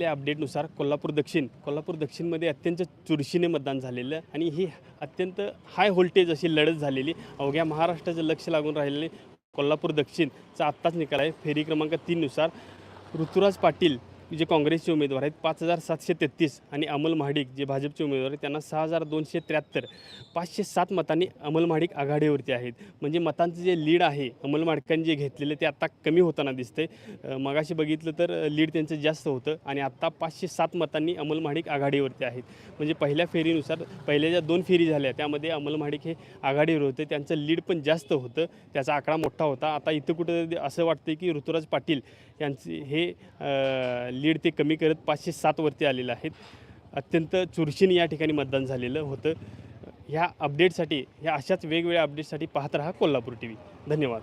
त्या अपडेटनुसार कोल्हापूर दक्षिण कोल्हापूर दक्षिणमध्ये अत्यंत चुरशीने मतदान झालेलं आणि ही अत्यंत हाय व्होल्टेज अशी लढत झालेली अवघ्या महाराष्ट्राचं लक्ष लागून राहिलेले कोल्हापूर दक्षिणचा आत्ताच निकाल आहे. फेरी क्रमांक तीननुसार ऋतुराज पाटील जे काँग्रेसचे उमेदवार आहेत पाच हजार सातशे तेहतीस आणि अमल महाडिक जे भाजपचे उमेदवार आहेत त्यांना सहा हजार दोनशे त्र्याहत्तर. पाचशे सात मतांनी अमल महाडिक आघाडीवरती आहेत. म्हणजे मतांचं जे लीड आहे अमल महाडिकांनी जे घेतलेलं ते आता कमी होताना दिसतंय. मगाशी बघितलं तर लीड त्यांचं जास्त होतं आणि आत्ता पाचशे सात मतांनी अमल महाडिक आघाडीवरती आहेत. म्हणजे पहिल्या फेरीनुसार पहिल्या ज्या दोन फेरी झाल्या त्यामध्ये अमल महाडिक हे आघाडीवर होते. त्यांचं लीड पण जास्त होतं. त्याचा आकडा मोठा होता. आता इथं कुठं असं वाटतं की ऋतुराज पाटील यांचे हे लीड ते कमी करत पाचशे सातवरती आलेलं आहेत. अत्यंत चुरशीने या ठिकाणी मतदान झालेलं होतं. ह्या अपडेटसाठी ह्या अशाच वेगवेगळ्या अपडेटसाठी पाहत रहा कोल्हापूर टी व्ही धन्यवाद.